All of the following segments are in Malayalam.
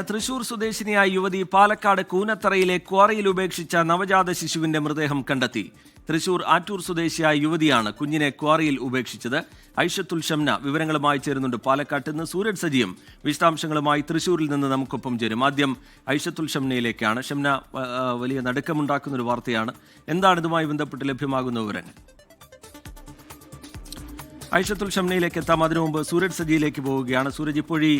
തൃശൂർ സ്വദേശിനിയായ യുവതി പാലക്കാട് കൂനത്തറയിലെ ക്വാറിയിൽ ഉപേക്ഷിച്ച നവജാത ശിശുവിന്റെ മൃതദേഹം കണ്ടെത്തി. തൃശൂർ ആറ്റൂർ സ്വദേശിയായ യുവതിയാണ് കുഞ്ഞിനെ ക്വാറിയിൽ ഉപേക്ഷിച്ചത്. ഐഷത്തുൽ ഷംന വിവരങ്ങളുമായി ചേരുന്നുണ്ട്. പാലക്കാട്ട് നിന്ന് സൂരജ് സജിയും വിശദാംശങ്ങളുമായി തൃശൂരിൽ നിന്ന് നമുക്കൊപ്പം ചേരും. ആദ്യം ഐഷത്തുൽ ഷംനയിലേക്കാണ്. ഷംന വലിയ നടുക്കമുണ്ടാക്കുന്ന ഒരു വാർത്തയാണ്. എന്താണ് ഇതുമായി ബന്ധപ്പെട്ട് ലഭ്യമാകുന്ന വിവരങ്ങൾ? ഐഷത്തുൽ ഷംനയിലേക്ക് എത്താം. അതിനു മുമ്പ് സൂരജ് സജിയിലേക്ക് പോവുകയാണ്. സൂരജ് ഇപ്പോഴീ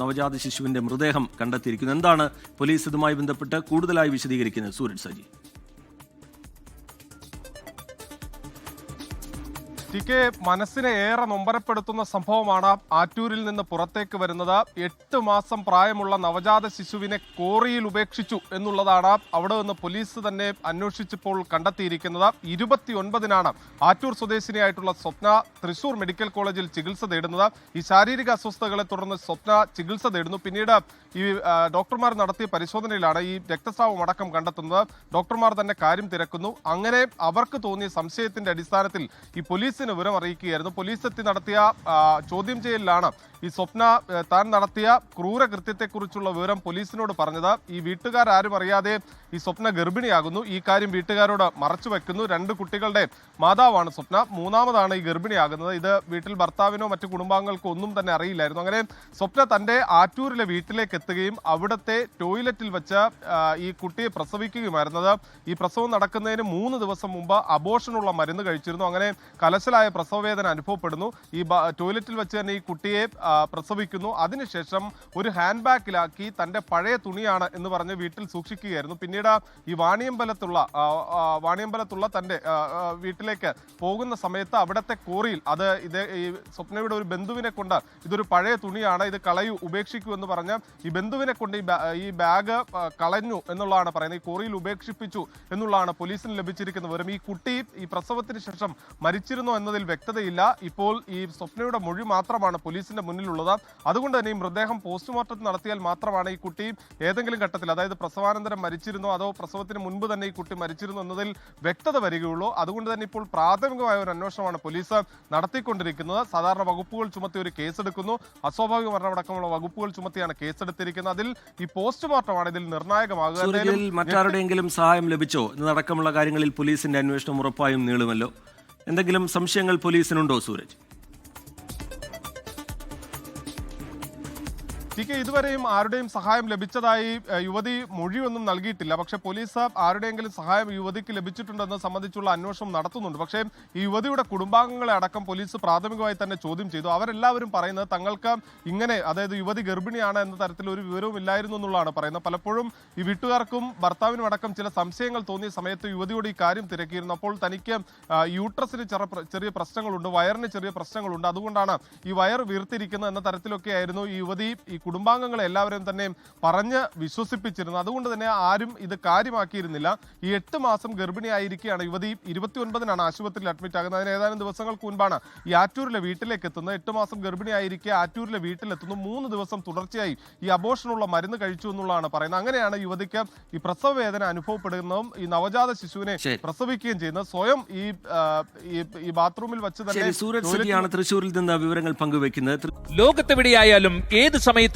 നവജാത ശിശുവിന്റെ മൃതദേഹം കണ്ടെത്തിയിരിക്കുന്നു. എന്താണ് പോലീസ് ഇതുമായി ബന്ധപ്പെട്ട് കൂടുതലായി വിശദീകരിക്കുന്നത്? സൂരജ് സജി. ടി കെ മനസ്സിനെ ഏറെ നൊമ്പരപ്പെടുത്തുന്ന സംഭവമാണ് ആറ്റൂരിൽ നിന്ന് പുറത്തേക്ക് വരുന്നത്. എട്ട് മാസം പ്രായമുള്ള നവജാത ശിശുവിനെ കോറിയിൽ ഉപേക്ഷിച്ചു എന്നുള്ളതാണ് അവിടെ നിന്ന് പോലീസ് തന്നെ അന്വേഷിച്ചപ്പോൾ കണ്ടെത്തിയിരിക്കുന്നത്. ഇരുപത്തിയൊൻപതിനാണ് ആറ്റൂർ സ്വദേശിനിയായിട്ടുള്ള സ്വപ്ന തൃശൂർ മെഡിക്കൽ കോളേജിൽ ചികിത്സ തേടുന്നത്. ഈ ശാരീരിക അസ്വസ്ഥതകളെ തുടർന്ന് സ്വപ്ന ചികിത്സ തേടുന്നു. പിന്നീട് ഈ ഡോക്ടർമാർ നടത്തിയ പരിശോധനയിലാണ് ഈ രക്തസ്രാവം അടക്കം കണ്ടെത്തുന്നത്. ഡോക്ടർമാർ തന്നെ കാര്യം തിരക്കുന്നു. അങ്ങനെ അവർക്ക് തോന്നിയ സംശയത്തിന്റെ അടിസ്ഥാനത്തിൽ ഈ പോലീസിന് വിവരം അറിയിക്കുകയായിരുന്നു പോലീസ് എത്തി നടത്തിയ ചോദ്യം ചെയ്യലിലാണ് ഈ സ്വപ്ന താൻ നടത്തിയ ക്രൂര കൃത്യത്തെക്കുറിച്ചുള്ള വിവരം പോലീസിനോട് പറഞ്ഞത്. ഈ വീട്ടുകാരും അറിയാതെ ഈ സ്വപ്ന ഗർഭിണിയാകുന്നു. ഈ കാര്യം വീട്ടുകാരോട് മറച്ചു വെക്കുന്നു. രണ്ട് കുട്ടികളുടെ മാതാവാണ് സ്വപ്ന. മൂന്നാമതാണ് ഈ ഗർഭിണിയാകുന്നത്. ഇത് വീട്ടിൽ ഭർത്താവിനോ മറ്റു കുടുംബാംഗങ്ങൾക്കോ ഒന്നും തന്നെ അറിയില്ലായിരുന്നു. അങ്ങനെ സ്വപ്ന തന്റെ ആറ്റൂരിലെ വീട്ടിലേക്ക് എത്തുകയും അവിടുത്തെ ടോയ്ലറ്റിൽ വെച്ച് ഈ കുട്ടിയെ പ്രസവിക്കുകയുമായിരുന്നത്. ഈ പ്രസവം നടക്കുന്നതിന് മൂന്ന് ദിവസം മുമ്പ് അബോഷനുള്ള മരുന്ന് കഴിച്ചിരുന്നു. അങ്ങനെ കലശലായ പ്രസവവേദന അനുഭവപ്പെടുന്നു. ഈ ടോയ്ലറ്റിൽ വെച്ച് തന്നെ ഈ കുട്ടിയെ പ്രസവിക്കുന്നു. അതിനുശേഷം ഒരു ഹാൻഡ് ബാഗിലാക്കി തന്റെ പഴയ തുണിയാണ് എന്ന് പറഞ്ഞ് വീട്ടിൽ സൂക്ഷിക്കുകയായിരുന്നു. പിന്നീട് ഈ വാണിയമ്പലത്തുള്ള വാണിയമ്പലത്തുള്ള ആ, വീട്ടിലേക്ക് പോകുന്ന സമയത്ത് അവിടുത്തെ കോറിയിൽ അത് ഇത് ഈ സ്വപ്നയുടെ ഒരു ബന്ധുവിനെ കൊണ്ട് ഇതൊരു പഴയ തുണിയാണ് ഇത് കളയൂ ഉപേക്ഷിക്കൂ എന്ന് പറഞ്ഞ് ഈ ബന്ധുവിനെ കൊണ്ട് ഈ ബാഗ് കളഞ്ഞു എന്നുള്ളതാണ് പറയുന്നത്. ഈ കോറിയിൽ ഉപേക്ഷിപ്പിച്ചു എന്നുള്ളതാണ് പോലീസിന് ലഭിച്ചിരിക്കുന്ന വിവരം ഈ കുട്ടി ഈ പ്രസവത്തിന് ശേഷം മരിച്ചിരുന്നു എന്നതിൽ വ്യക്തതയില്ല. ഇപ്പോൾ ഈ സ്വപ്നയുടെ മൊഴി മാത്രമാണ് പോലീസിന്റെ മുന്നിലുള്ളത്. അതുകൊണ്ട് തന്നെ ഈ മൃതദേഹം പോസ്റ്റ്മോർട്ടം നടത്തിയാൽ മാത്രമാണ് ഈ കുട്ടി ഏതെങ്കിലും ഘട്ടത്തിൽ അതായത് പ്രസവാനന്തരം മരിച്ചിരുന്നോ അതോ പ്രസവത്തിന് മുൻപ് തന്നെ ഈ കുട്ടി മരിച്ചിരുന്നു എന്നതിൽ വ്യക്തത വരികയുള്ളൂ. അതുകൊണ്ട് തന്നെ ഇപ്പോൾ പ്രാഥമികമായ ഒരു അന്വേഷണമാണ് പോലീസ് നടത്തിക്കൊണ്ടിരിക്കുന്നത്. സാധാരണ വകുപ്പുകൾ ചുമത്തി ഒരു കേസെടുക്കുന്നു. അസ്വാഭാവിക മരണമടക്കമുള്ള വകുപ്പുകൾ ചുമത്തിയാണ് കേസെടുത്തിരിക്കുന്നത്. അതിൽ ഈ പോസ്റ്റ്മോർട്ടമാണ് ഇതിൽ നിർണായകമാകുക. മറ്റാരുടെയെങ്കിലും സഹായം ലഭിച്ചോ? എന്നതടക്കമുള്ള കാര്യങ്ങളിൽ പോലീസിന്റെ അന്വേഷണം ഉറപ്പായും നീളുമല്ലോ. എന്തെങ്കിലും സംശയങ്ങൾ പോലീസിനുണ്ടോ സൂരജ്? ടി കെ ഇതുവരെയും ആരുടെയും സഹായം ലഭിച്ചതായി യുവതി മൊഴിയൊന്നും നൽകിയിട്ടില്ല. പക്ഷേ പോലീസ് ആരുടെയെങ്കിലും സഹായം യുവതിക്ക് ലഭിച്ചിട്ടുണ്ടെന്ന് സംബന്ധിച്ചുള്ള അന്വേഷണം നടത്തുന്നുണ്ട്. പക്ഷേ ഈ യുവതിയുടെ കുടുംബാംഗങ്ങളെ അടക്കം പോലീസ് പ്രാഥമികമായി തന്നെ ചോദ്യം ചെയ്തു. അവരെല്ലാവരും പറയുന്നത് തങ്ങൾക്ക് ഇങ്ങനെ അതായത് യുവതി ഗർഭിണിയാണ് എന്ന തരത്തിൽ ഒരു വിവരവും ഇല്ലായിരുന്നു എന്നുള്ളതാണ് പറയുന്നത്. പലപ്പോഴും ഈ വീട്ടുകാർക്കും ഭർത്താവിനും അടക്കം ചില സംശയങ്ങൾ തോന്നിയ സമയത്ത് യുവതിയോട് ഈ കാര്യം തിരക്കിയിരുന്നു. അപ്പോൾ തനിക്ക് യൂട്രസിന് ചെറിയ പ്രശ്നങ്ങളുണ്ട് വയറിന് ചെറിയ പ്രശ്നങ്ങളുണ്ട്. അതുകൊണ്ടാണ് ഈ വയർ വീർത്തിരിക്കുന്നത് എന്ന തരത്തിലൊക്കെ ആയിരുന്നു ഈ യുവതി ഈ കുടുംബാംഗങ്ങളെ എല്ലാവരും തന്നെ പറഞ്ഞ് വിശ്വസിപ്പിച്ചിരുന്നു. അതുകൊണ്ട് തന്നെ ആരും ഇത് കാര്യമാക്കിയിരുന്നില്ല. ഈ എട്ട് മാസം ഗർഭിണിയായിരിക്കുകയാണ് യുവതി. ഇരുപത്തിയൊൻപതിനാണ് ആശുപത്രിയിൽ അഡ്മിറ്റ് ആകുന്നത്. അതിന് ഏതാനും ദിവസങ്ങൾക്ക് മുൻപാണ് ഈ ആറ്റൂരിലെ വീട്ടിലേക്ക് എത്തുന്നത്. എട്ട് മാസം ഗർഭിണിയായിരിക്കെ ആറ്റൂരിലെ വീട്ടിലെത്തുന്നു. മൂന്ന് ദിവസം തുടർച്ചയായി ഈ അബോഷനുള്ള മരുന്ന് കഴിച്ചു എന്നുള്ളതാണ് പറയുന്നത്. അങ്ങനെയാണ് യുവതിക്ക് ഈ പ്രസവ വേദന അനുഭവപ്പെടുന്നതും ഈ നവജാത ശിശുവിനെ. പ്രസവിക്കുകയും ചെയ്യുന്നത്. സ്വയം ഈ ഈ- ബാത്റൂമിൽ വെച്ച് തന്നെ സൂരജ് തൃശൂരിൽ നിന്ന് വിവരങ്ങൾ പങ്കുവെക്കുന്നത് ലോകത്തെവിടെയായാലും ഏത് സമയത്തും